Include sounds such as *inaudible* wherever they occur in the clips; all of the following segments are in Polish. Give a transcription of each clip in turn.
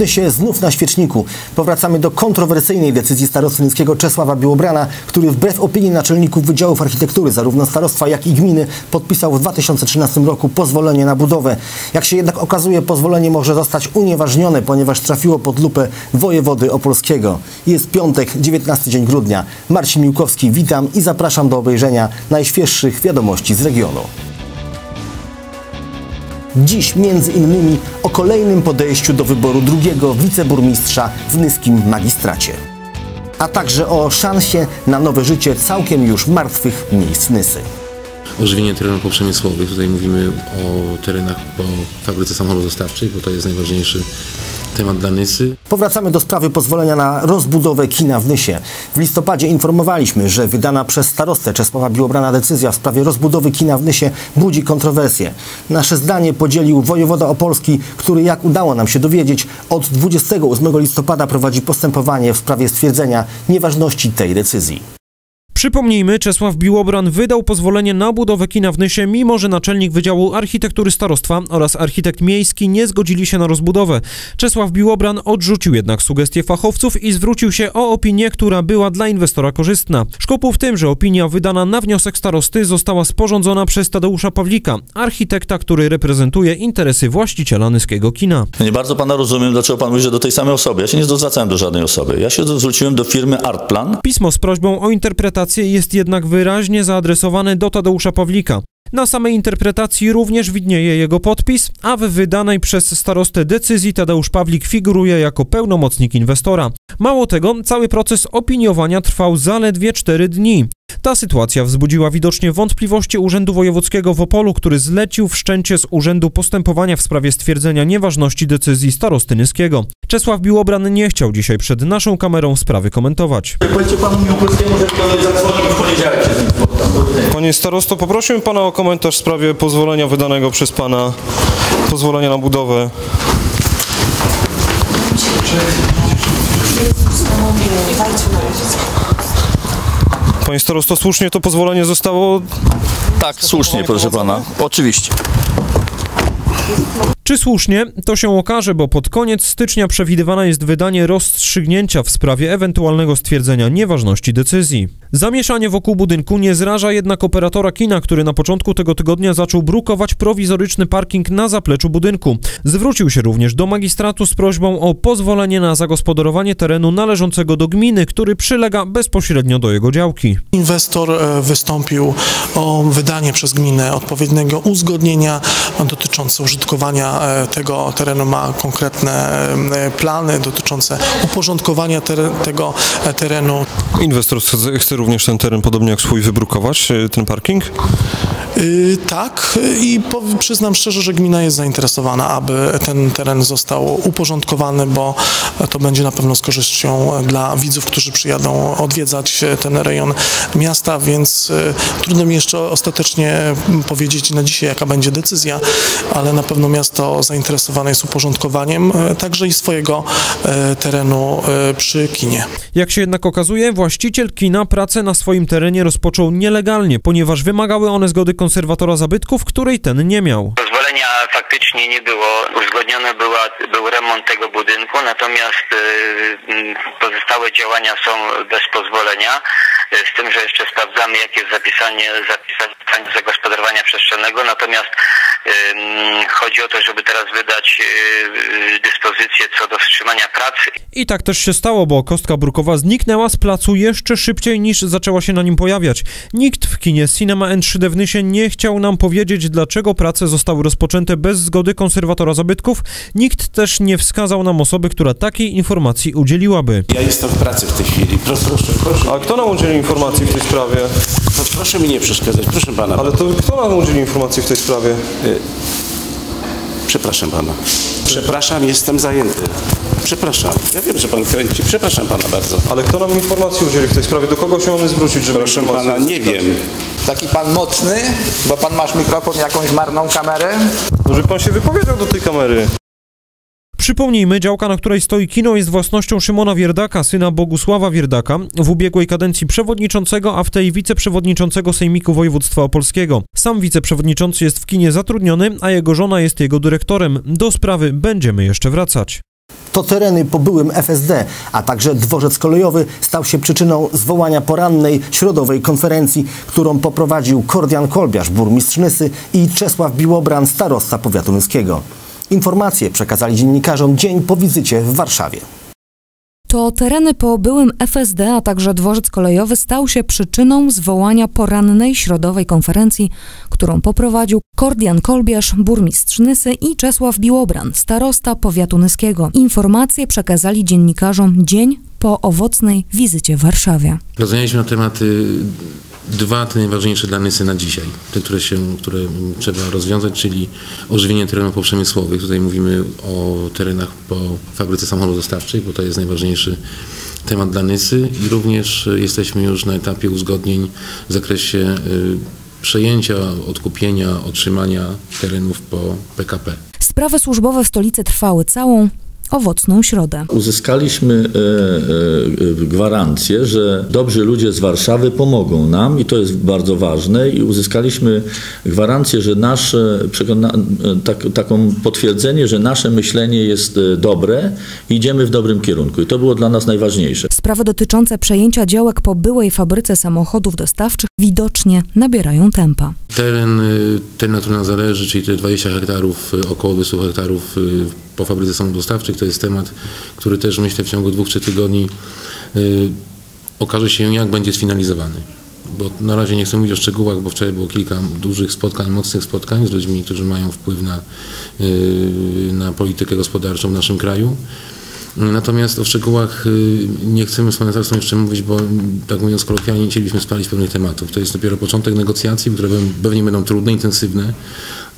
W Nysie znów na świeczniku. Powracamy do kontrowersyjnej decyzji starosty nyskiego Czesława Biłobrana, który wbrew opinii naczelników Wydziałów Architektury zarówno starostwa, jak i gminy podpisał w 2013 roku pozwolenie na budowę. Jak się jednak okazuje, pozwolenie może zostać unieważnione, ponieważ trafiło pod lupę wojewody opolskiego. Jest piątek, 19 dzień grudnia. Marcin Miłkowski, witam i zapraszam do obejrzenia najświeższych wiadomości z regionu. Dziś między innymi o kolejnym podejściu do wyboru drugiego wiceburmistrza w Nyskim Magistracie. A także o szansie na nowe życie całkiem już martwych miejsc Nysy. ożywienie terenów poprzemysłowych. Tutaj mówimy o terenach po fabryce samochodów dostawczej, bo to jest najważniejszy temat dla Nysy. Powracamy do sprawy pozwolenia na rozbudowę kina w Nysie. W listopadzie informowaliśmy, że wydana przez starostę Czesława Biłobrana decyzja w sprawie rozbudowy kina w Nysie budzi kontrowersje. Nasze zdanie podzielił wojewoda opolski, który jak udało nam się dowiedzieć, od 28 listopada prowadzi postępowanie w sprawie stwierdzenia nieważności tej decyzji. Przypomnijmy, Czesław Biłobran wydał pozwolenie na budowę kina w Nysie, mimo że naczelnik Wydziału Architektury Starostwa oraz architekt miejski nie zgodzili się na rozbudowę. Czesław Biłobran odrzucił jednak sugestie fachowców i zwrócił się o opinię, która była dla inwestora korzystna. Szkopuł w tym, że opinia wydana na wniosek starosty została sporządzona przez Tadeusza Pawlika, architekta, który reprezentuje interesy właściciela nyskiego kina. Ja nie bardzo pana rozumiem, dlaczego pan mówi, że do tej samej osoby. Ja się nie zwracałem do żadnej osoby. Ja się zwróciłem do firmy Artplan. Pismo z prośbą o interpretację jest jednak wyraźnie zaadresowane do Tadeusza Pawlika. Na samej interpretacji również widnieje jego podpis, a w wydanej przez starostę decyzji Tadeusz Pawlik figuruje jako pełnomocnik inwestora. Mało tego, cały proces opiniowania trwał zaledwie 4 dni. Ta sytuacja wzbudziła widocznie wątpliwości Urzędu Wojewódzkiego w Opolu, który zlecił wszczęcie z urzędu postępowania w sprawie stwierdzenia nieważności decyzji starosty Nyskiego. Czesław Biłobran nie chciał dzisiaj przed naszą kamerą sprawy komentować. Powiedzcie panu Miłkowskiemu, że to zadzwoni w poniedziałek się z nim spotkam. Panie starosto, poprosiłbym pana o komentarz w sprawie pozwolenia wydanego przez pana, pozwolenia na budowę. Panie starosto, słusznie to pozwolenie zostało... Tak, słusznie, proszę pana. Oczywiście. Czy słusznie? To się okaże, bo pod koniec stycznia przewidywane jest wydanie rozstrzygnięcia w sprawie ewentualnego stwierdzenia nieważności decyzji. Zamieszanie wokół budynku nie zraża jednak operatora kina, który na początku tego tygodnia zaczął brukować prowizoryczny parking na zapleczu budynku. Zwrócił się również do magistratu z prośbą o pozwolenie na zagospodarowanie terenu należącego do gminy, który przylega bezpośrednio do jego działki. Inwestor e, wystąpił o wydanie przez gminę odpowiedniego uzgodnienia dotyczące użytkowania e, tego terenu. Ma konkretne e, plany dotyczące uporządkowania tego e, terenu. Inwestor chce, chce również ten teren, podobnie jak swój, wybrukować, ten parking? Y, Tak i po- przyznam szczerze, że gmina jest zainteresowana, aby ten teren został uporządkowany, bo to będzie na pewno z korzyścią dla widzów, którzy przyjadą odwiedzać ten rejon miasta, więc y, trudno mi jeszcze ostatecznie powiedzieć na dzisiaj, jaka będzie decyzja, ale na pewno miasto zainteresowane jest uporządkowaniem y, także i swojego y, terenu y, przy kinie. Jak się jednak okazuje, właściciel kina pracę na swoim terenie rozpoczął nielegalnie, ponieważ wymagały one zgody konserwatora zabytków, której ten nie miał. Pozwolenia faktycznie nie było. Uzgodniony była, był remont tego budynku, natomiast y, y, pozostałe działania są bez pozwolenia. Z tym, że jeszcze sprawdzamy, jakie jest zapisanie, zapisanie zagospodarowania przestrzennego. Natomiast y, mm, chodzi o to, żeby teraz wydać y, dyspozycję co do wstrzymania prac I tak też się stało, bo kostka brukowa zniknęła z placu jeszcze szybciej niż zaczęła się na nim pojawiać. Nikt w kinie Cinema N3D w Nysie nie chciał nam powiedzieć, dlaczego prace zostały rozpoczęte bez zgody konserwatora zabytków. Nikt też nie wskazał nam osoby, która takiej informacji udzieliłaby. Ja jestem w pracy w tej chwili. Proszę, proszę, proszę, A kto nam udzielił informacji w tej sprawie? proszę mi nie przeszkadzać, proszę pana. to kto nam udzielił informacji w tej sprawie? Przepraszam pana. Przepraszam, jestem zajęty. Przepraszam. Ja wiem, że pan kręci. Przepraszam pana bardzo. Ale kto nam informacji udzielił w tej sprawie? Do kogo się mamy zwrócić, żeby Proszę pana, nie wiem. Taki pan mocny, bo pan masz mikrofon, jakąś marną kamerę. Żeby pan się wypowiedział do tej kamery. Przypomnijmy, działka, na której stoi kino, jest własnością Szymona Wierdaka, syna Bogusława Wierdaka, w ubiegłej kadencji przewodniczącego, a w tej wiceprzewodniczącego Sejmiku Województwa Opolskiego. Sam wiceprzewodniczący jest w kinie zatrudniony, a jego żona jest jego dyrektorem. Do sprawy będziemy jeszcze wracać. To tereny po byłym FSD, a także dworzec kolejowy stał się przyczyną zwołania porannej środowej konferencji, którą poprowadził Kordian Kolbiarz, burmistrz Nysy i Czesław Biłobran, starosta powiatu nyskiego. Informacje przekazali dziennikarzom dzień po wizycie w Warszawie. To tereny po byłym FSD, a także dworzec kolejowy stał się przyczyną zwołania porannej środowej konferencji, którą poprowadził Kordian Kolbiarz, burmistrz Nysy i Czesław Biłobran, starosta powiatu nyskiego. Informacje przekazali dziennikarzom dzień po owocnej wizycie w Warszawie. Rozmawialiśmy na tematy dwa te najważniejsze dla Nysy na dzisiaj, te, które, się, które trzeba rozwiązać, czyli ożywienie terenów poprzemysłowych. Tutaj mówimy o terenach po fabryce samochodów dostawczych, bo to jest najważniejszy temat dla Nysy i również jesteśmy już na etapie uzgodnień w zakresie y, przejęcia, odkupienia, otrzymania terenów po PKP. Sprawy służbowe w stolicy trwały całą owocną środę. Uzyskaliśmy e, e, gwarancję, że dobrzy ludzie z Warszawy pomogą nam i to jest bardzo ważne i uzyskaliśmy gwarancję, że nasze tak, taką potwierdzenie, że nasze myślenie jest e, dobre i idziemy w dobrym kierunku i to było dla nas najważniejsze. Sprawy dotyczące przejęcia działek po byłej fabryce samochodów dostawczych widocznie nabierają tempa. Teren, ten na którym nam zależy, czyli te 20 hektarów, około 200 hektarów po fabryce samochodów dostawczych, to jest temat, który też myślę w ciągu dwóch, trzech tygodni okaże się, jak będzie sfinalizowany. Bo na razie nie chcę mówić o szczegółach, bo wczoraj było kilka dużych spotkań, mocnych spotkań z ludźmi, którzy mają wpływ na, na politykę gospodarczą w naszym kraju. Natomiast o szczegółach nie chcemy z panem starostą jeszcze mówić, bo tak mówiąc kolokwialnie nie chcielibyśmy spalić pewnych tematów. To jest dopiero początek negocjacji, które pewnie będą trudne, intensywne.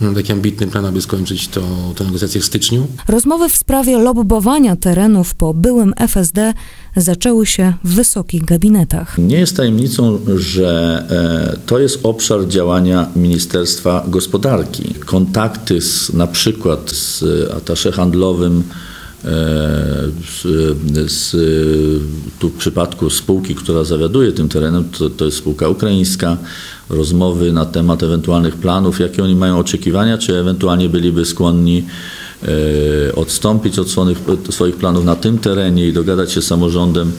Mam taki ambitny plan, aby skończyć to, te negocjacje w styczniu. Rozmowy w sprawie lobbowania terenów po byłym FSD zaczęły się w wysokich gabinetach. Nie jest tajemnicą, że e, to jest obszar działania Ministerstwa Gospodarki. Kontakty z, na przykład z atasze handlowym z, z, tu w przypadku spółki, która zawiaduje tym terenem, to, to jest spółka ukraińska, rozmowy na temat ewentualnych planów, jakie oni mają oczekiwania, czy ewentualnie byliby skłonni e, odstąpić od swoich, swoich planów na tym terenie i dogadać się z samorządem.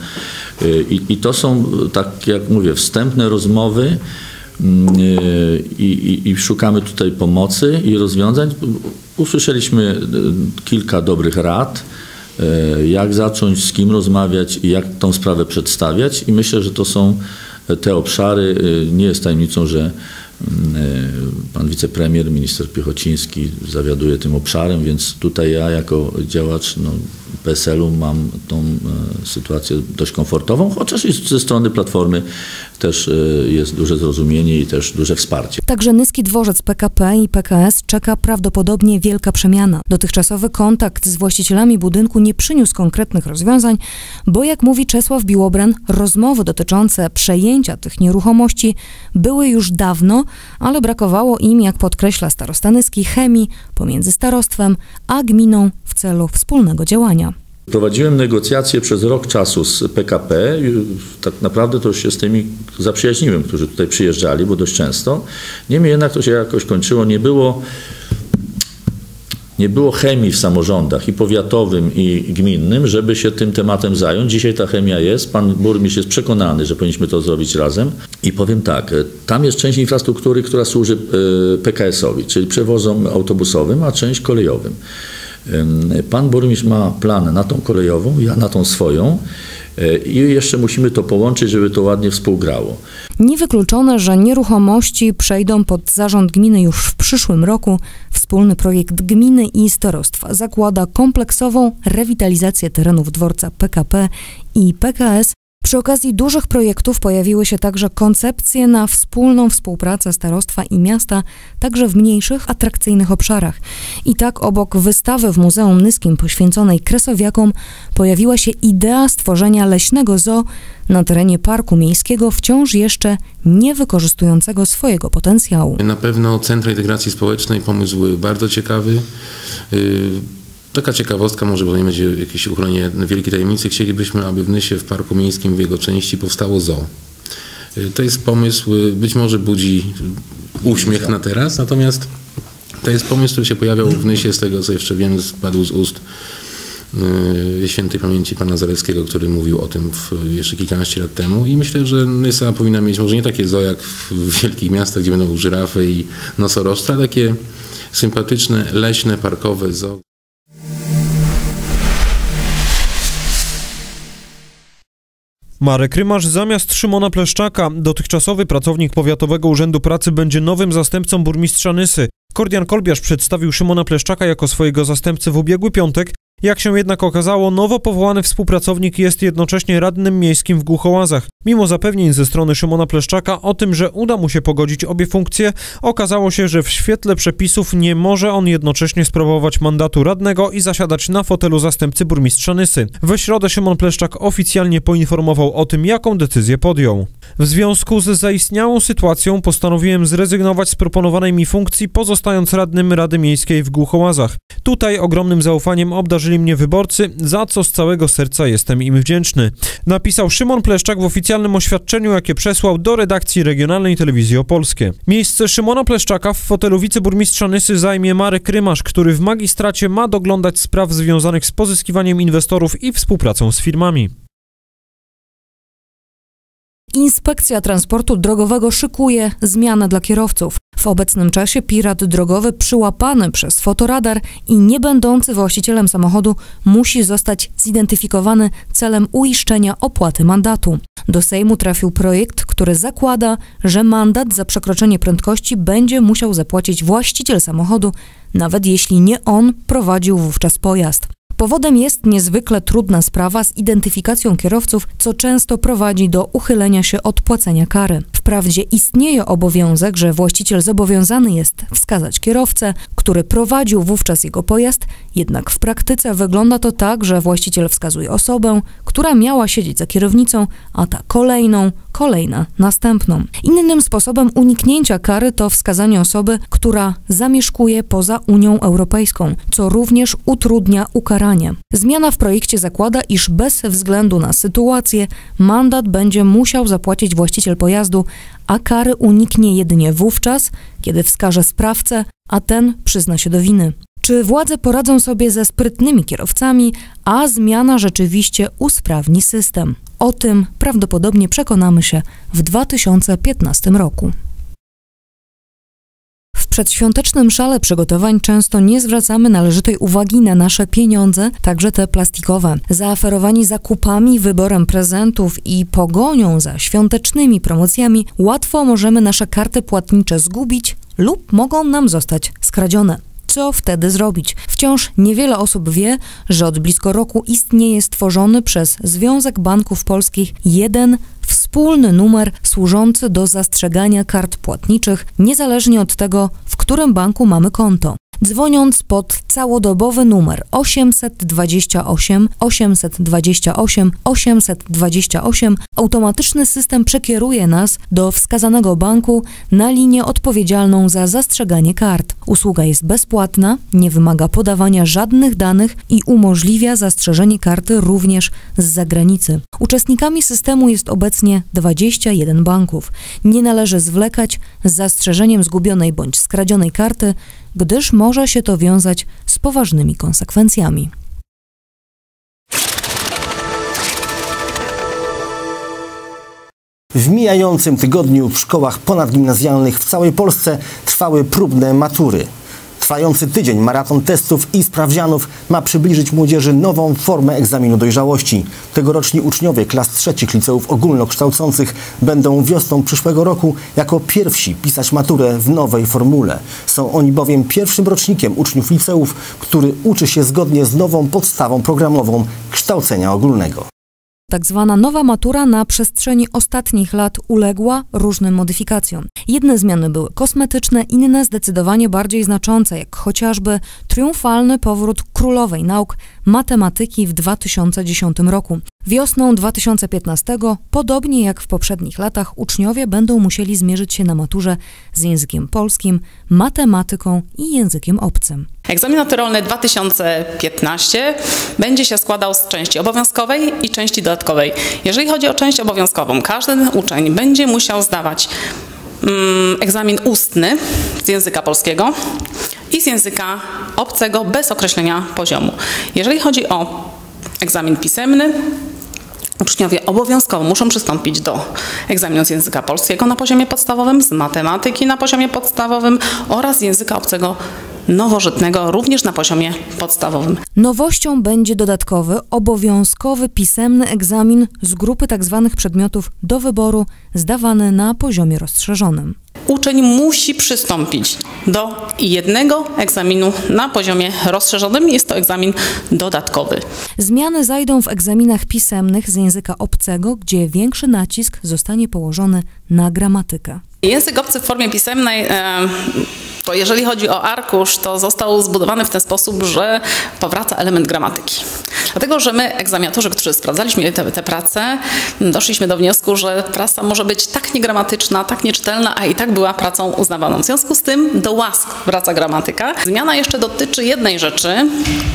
E, I, I, to są, tak jak mówię, wstępne rozmowy e, i, i, i szukamy tutaj pomocy i rozwiązań. Usłyszeliśmy kilka dobrych rad, jak zacząć, z kim rozmawiać i jak tą sprawę przedstawiać i myślę, że to są te obszary. Nie jest tajemnicą, że pan wicepremier, minister Piechociński zawiaduje tym obszarem, więc tutaj ja jako działacz no, PSL-u mam tą e, sytuację dość komfortową, chociaż ze strony Platformy też e, jest duże zrozumienie i też duże wsparcie. Także Nyski Dworzec PKP i PKS czeka prawdopodobnie wielka przemiana. Dotychczasowy kontakt z właścicielami budynku nie przyniósł konkretnych rozwiązań, bo jak mówi Czesław Biłobran, rozmowy dotyczące przejęcia tych nieruchomości były już dawno, ale brakowało im, jak podkreśla starosta Nyski, chemii pomiędzy starostwem a gminą w celu wspólnego działania. Prowadziłem negocjacje przez rok czasu z PKP. Tak naprawdę to się z tymi zaprzyjaźniłem, którzy tutaj przyjeżdżali, bo dość często. Niemniej jednak to się jakoś kończyło. Nie było, nie było chemii w samorządach i powiatowym, i gminnym, żeby się tym tematem zająć. Dzisiaj ta chemia jest. Pan burmistrz jest przekonany, że powinniśmy to zrobić razem. I powiem tak, tam jest część infrastruktury, która służy e, PKS-owi, czyli przewozom autobusowym, a część kolejowym. Pan burmistrz ma plan na tą kolejową, ja na tą swoją. E, I jeszcze musimy to połączyć, żeby to ładnie współgrało. Niewykluczone, że nieruchomości przejdą pod zarząd gminy już w przyszłym roku. Wspólny projekt gminy i starostwa zakłada kompleksową rewitalizację terenów dworca PKP i PKS przy okazji dużych projektów pojawiły się także koncepcje na wspólną współpracę starostwa i miasta, także w mniejszych, atrakcyjnych obszarach. I tak obok wystawy w Muzeum Nyskim poświęconej kresowiakom pojawiła się idea stworzenia leśnego zoo na terenie parku miejskiego, wciąż jeszcze nie wykorzystującego swojego potencjału. Na pewno Centra Integracji Społecznej pomysł bardzo ciekawy. Y, Taka ciekawostka, może bo nie będzie jakieś uchronienie wielkiej tajemnicy. Chcielibyśmy, aby w Nysie, w Parku Miejskim, w jego części powstało zoo. Y, to jest pomysł, y, być może budzi uśmiech na teraz, natomiast to jest pomysł, który się pojawiał w Nysie, z tego co jeszcze wiem, padł z ust yy, świętej pamięci pana Zaleckiego, który mówił o tym jeszcze kilkanaście lat temu i myślę, że Nysa powinna mieć może nie takie zoo jak w wielkich miastach, gdzie będą żyrafy i nosorożce, ale takie sympatyczne, leśne, parkowe zoo. Marek Rymasz zamiast Szymona Pleszczaka, dotychczasowy pracownik Powiatowego Urzędu Pracy, będzie nowym zastępcą burmistrza Nysy. Kordian Kolbiarz przedstawił Szymona Pleszczaka jako swojego zastępcę w ubiegły piątek. Jak się jednak okazało, nowo powołany współpracownik jest jednocześnie radnym miejskim w Głuchołazach. Mimo zapewnień ze strony Szymona Pleszczaka o tym, że uda mu się pogodzić obie funkcje, okazało się, że w świetle przepisów nie może on jednocześnie sprawować mandatu radnego i zasiadać na fotelu zastępcy burmistrza Nysy. We środę Szymon Pleszczak oficjalnie poinformował o tym, jaką decyzję podjął. W związku z zaistniałą sytuacją postanowiłem zrezygnować z proponowanej mi funkcji, pozostając radnym Rady Miejskiej w Głuchołazach. Tutaj ogromnym zaufaniem obdarzyli mnie wyborcy, za co z całego serca jestem im wdzięczny. Napisał Szymon Pleszczak w oficjalnym oświadczeniu, jakie przesłał do redakcji regionalnej telewizji opolskie. Miejsce Szymona Pleszczaka w fotelu wiceburmistrza Nysy zajmie Marek Rymasz, który w magistracie ma doglądać spraw związanych z pozyskiwaniem inwestorów i współpracą z firmami. Inspekcja Transportu Drogowego szykuje zmianę dla kierowców. W obecnym czasie pirat drogowy przyłapany przez fotoradar i nie będący właścicielem samochodu musi zostać zidentyfikowany celem uiszczenia opłaty mandatu. Do Sejmu trafił projekt, który zakłada, że mandat za przekroczenie prędkości będzie musiał zapłacić właściciel samochodu, nawet jeśli nie on prowadził wówczas pojazd. Powodem jest niezwykle trudna sprawa z identyfikacją kierowców, co często prowadzi do uchylenia się od płacenia kary. Wprawdzie istnieje obowiązek, że właściciel zobowiązany jest wskazać kierowcę, który prowadził wówczas jego pojazd, jednak w praktyce wygląda to tak, że właściciel wskazuje osobę, która miała siedzieć za kierownicą, a ta kolejną, kolejna następną. Innym sposobem uniknięcia kary to wskazanie osoby, która zamieszkuje poza Unią Europejską, co również utrudnia ukaranie. Zmiana w projekcie zakłada, iż bez względu na sytuację mandat będzie musiał zapłacić właściciel pojazdu, a kary uniknie jedynie wówczas, kiedy wskaże sprawcę, a ten przyzna się do winy. Czy władze poradzą sobie ze sprytnymi kierowcami, a zmiana rzeczywiście usprawni system? O tym prawdopodobnie przekonamy się w 2015 roku. Przedświątecznym szale przygotowań często nie zwracamy należytej uwagi na nasze pieniądze, także te plastikowe. Zaaferowani zakupami, wyborem prezentów i pogonią za świątecznymi promocjami, łatwo możemy nasze karty płatnicze zgubić lub mogą nam zostać skradzione co wtedy zrobić. Wciąż niewiele osób wie, że od blisko roku istnieje stworzony przez Związek Banków Polskich jeden wspólny numer służący do zastrzegania kart płatniczych, niezależnie od tego, w którym banku mamy konto. Dzwoniąc pod całodobowy numer 828 828 828, automatyczny system przekieruje nas do wskazanego banku na linię odpowiedzialną za zastrzeganie kart. Usługa jest bezpłatna, nie wymaga podawania żadnych danych i umożliwia zastrzeżenie karty również z zagranicy. Uczestnikami systemu jest obecnie 21 banków. Nie należy zwlekać z zastrzeżeniem zgubionej bądź skradzionej karty, gdyż może się to wiązać z poważnymi konsekwencjami. W mijającym tygodniu w szkołach ponadgimnazjalnych w całej Polsce trwały próbne matury. Trwający tydzień maraton testów i sprawdzianów ma przybliżyć młodzieży nową formę egzaminu dojrzałości. Tegoroczni uczniowie klas trzecich liceów ogólnokształcących będą wiosną przyszłego roku jako pierwsi pisać maturę w nowej formule. Są oni bowiem pierwszym rocznikiem uczniów liceów, który uczy się zgodnie z nową podstawą programową kształcenia ogólnego. Tak zwana nowa matura na przestrzeni ostatnich lat uległa różnym modyfikacjom. Jedne zmiany były kosmetyczne, inne zdecydowanie bardziej znaczące, jak chociażby triumfalny powrót królowej nauk matematyki w 2010 roku. Wiosną 2015, podobnie jak w poprzednich latach, uczniowie będą musieli zmierzyć się na maturze z językiem polskim, matematyką i językiem obcym. Egzamin naturalny 2015 będzie się składał z części obowiązkowej i części dodatkowej. Jeżeli chodzi o część obowiązkową, każdy uczeń będzie musiał zdawać mm, egzamin ustny z języka polskiego i z języka obcego bez określenia poziomu. Jeżeli chodzi o egzamin pisemny, Uczniowie obowiązkowo muszą przystąpić do egzaminu z języka polskiego na poziomie podstawowym, z matematyki na poziomie podstawowym oraz języka obcego nowożytnego również na poziomie podstawowym. Nowością będzie dodatkowy, obowiązkowy pisemny egzamin z grupy tzw. przedmiotów do wyboru zdawany na poziomie rozszerzonym. Uczeń musi przystąpić do jednego egzaminu na poziomie rozszerzonym. Jest to egzamin dodatkowy. Zmiany zajdą w egzaminach pisemnych z języka obcego, gdzie większy nacisk zostanie położony na gramatykę. Język obcy w formie pisemnej to jeżeli chodzi o arkusz, to został zbudowany w ten sposób, że powraca element gramatyki. Dlatego, że my, egzaminatorzy, którzy sprawdzaliśmy te, te prace, doszliśmy do wniosku, że praca może być tak niegramatyczna, tak nieczytelna, a i tak była pracą uznawaną. W związku z tym do łask wraca gramatyka. Zmiana jeszcze dotyczy jednej rzeczy,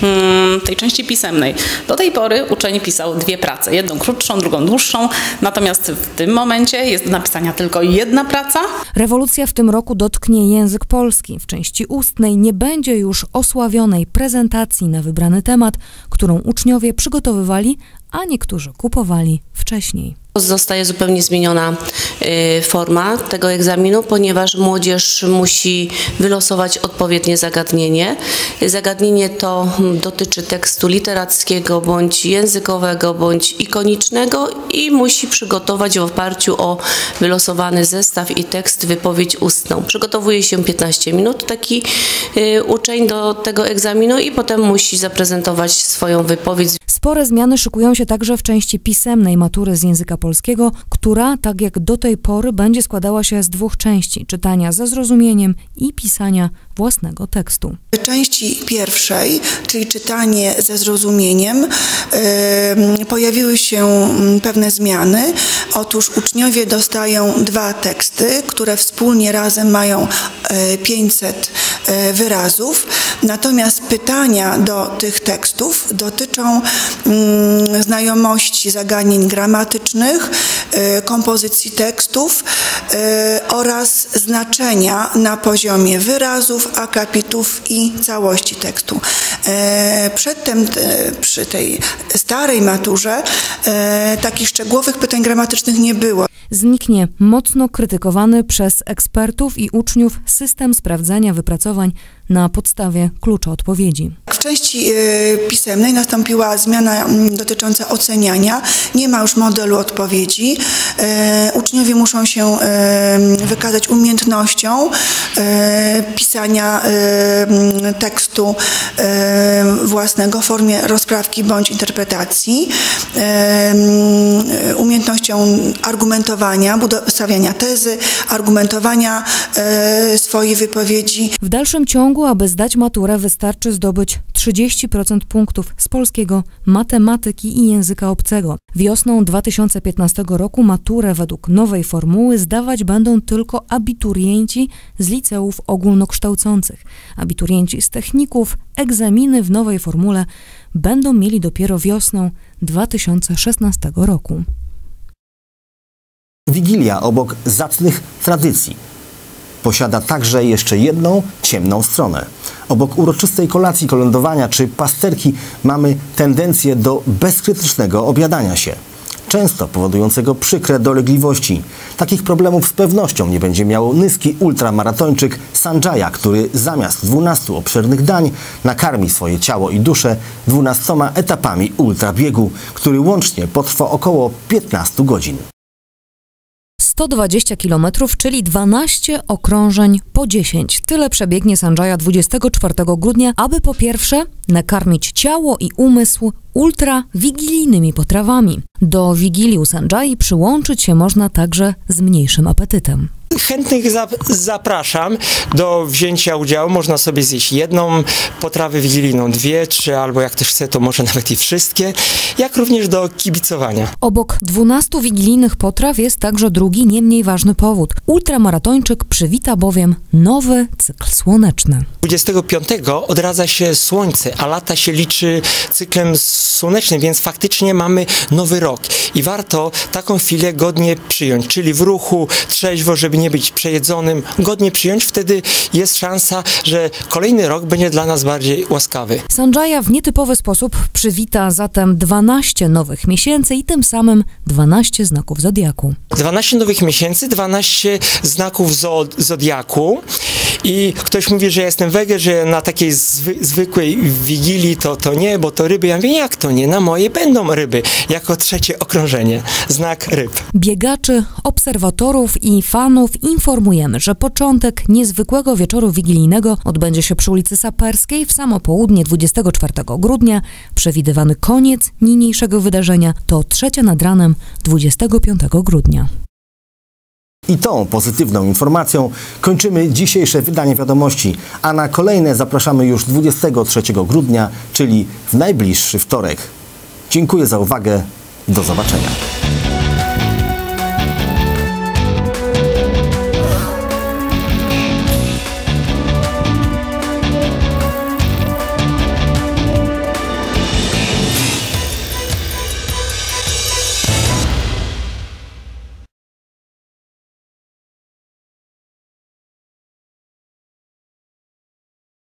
hmm, tej części pisemnej. Do tej pory uczeń pisał dwie prace, jedną krótszą, drugą dłuższą, natomiast w tym momencie jest do napisania tylko jedna praca. Rewolucja w tym roku dotknie język polski. W części ustnej nie będzie już osławionej prezentacji na wybrany temat, którą uczniowie przygotowywali, a niektórzy kupowali wcześniej. Zostaje zupełnie zmieniona y, forma tego egzaminu, ponieważ młodzież musi wylosować odpowiednie zagadnienie. Zagadnienie to dotyczy tekstu literackiego, bądź językowego, bądź ikonicznego i musi przygotować w oparciu o wylosowany zestaw i tekst wypowiedź ustną. Przygotowuje się 15 minut taki y, uczeń do tego egzaminu i potem musi zaprezentować swoją wypowiedź. Spore zmiany szykują się także w części pisemnej matury z języka polskiego, która, tak jak do tej pory, będzie składała się z dwóch części: czytania ze zrozumieniem i pisania własnego tekstu. W części pierwszej, czyli czytanie ze zrozumieniem, pojawiły się mm, pewne zmiany. Otóż uczniowie dostają dwa teksty, które wspólnie razem mają 500 yy, wyrazów. Natomiast pytania do tych tekstów dotyczą yy, znajomości zagadnień gramatycznych, kompozycji tekstów oraz znaczenia na poziomie wyrazów, akapitów i całości tekstu. E, przedtem e, przy tej starej maturze e, takich szczegółowych pytań gramatycznych nie było. Zniknie mocno krytykowany przez ekspertów i uczniów system sprawdzania wypracowań na podstawie klucza odpowiedzi. W części pisemnej nastąpiła zmiana dotycząca oceniania. Nie ma już modelu odpowiedzi. Uczniowie muszą się wykazać umiejętnością pisania tekstu własnego w formie rozprawki bądź interpretacji, umiejętnością argumentowania, stawiania tezy, argumentowania swojej wypowiedzi. W dalszym ciągu, aby zdać maturę, wystarczy zdobyć 30% punktów z polskiego, matematyki i języka obcego. Wiosną 2015 roku maturę według nowej formuły zdawać będą tylko abiturienci z liceów ogólnokształcących. Abiturienci z techników egzaminy w nowej formule będą mieli dopiero wiosną 2016 roku. Wigilia obok zacnych tradycji posiada także jeszcze jedną ciemną stronę. Obok uroczystej kolacji, kolędowania czy pasterki mamy tendencję do bezkrytycznego obiadania się często powodującego przykre dolegliwości. Takich problemów z pewnością nie będzie miał nyski ultramaratończyk Sanjaya, który zamiast 12 obszernych dań nakarmi swoje ciało i duszę 12 etapami ultrabiegu, który łącznie potrwa około 15 godzin. 120 km, czyli 12 okrążeń po 10. Tyle przebiegnie Sanjaya 24 grudnia, aby po pierwsze nakarmić ciało i umysł ultra wigilijnymi potrawami. Do Wigilii u Sanjai przyłączyć się można także z mniejszym apetytem. Chętnych zapraszam do wzięcia udziału. Można sobie zjeść jedną potrawę wigilijną, dwie, trzy, albo jak też chce, to może *laughs* nawet i wszystkie, jak również do kibicowania. Obok 12 wigilijnych potraw jest także drugi, nie mniej ważny powód. Ultramaratończyk przywita bowiem nowy cykl słoneczny. 25 odradza się słońce, a lata się liczy cyklem słonecznym, więc faktycznie mamy nowy rok i warto taką chwilę godnie przyjąć, czyli w ruchu, trzeźwo, żeby nie być przejedzonym, godnie przyjąć, wtedy jest szansa, że kolejny rok będzie dla nas bardziej łaskawy. Sanjaya w nietypowy sposób przywita zatem 12 nowych miesięcy i tym samym 12 znaków zodiaku. 12 nowych miesięcy, 12 znaków zodiaku i ktoś mówi, że ja jestem wege, że na takiej zwy, zwykłej wigilii to, to nie, bo to ryby. Ja mówię, jak to nie? Na mojej będą ryby. Jako trzecie okrążenie. Znak ryb. Biegaczy, obserwatorów i fanów informujemy, że początek niezwykłego wieczoru wigilijnego odbędzie się przy ulicy Saperskiej w samo południe 24 grudnia. Przewidywany koniec niniejszego wydarzenia to trzecia nad ranem 25 grudnia. I tą pozytywną informacją kończymy dzisiejsze wydanie wiadomości, a na kolejne zapraszamy już 23 grudnia, czyli w najbliższy wtorek. Dziękuję za uwagę. Do zobaczenia.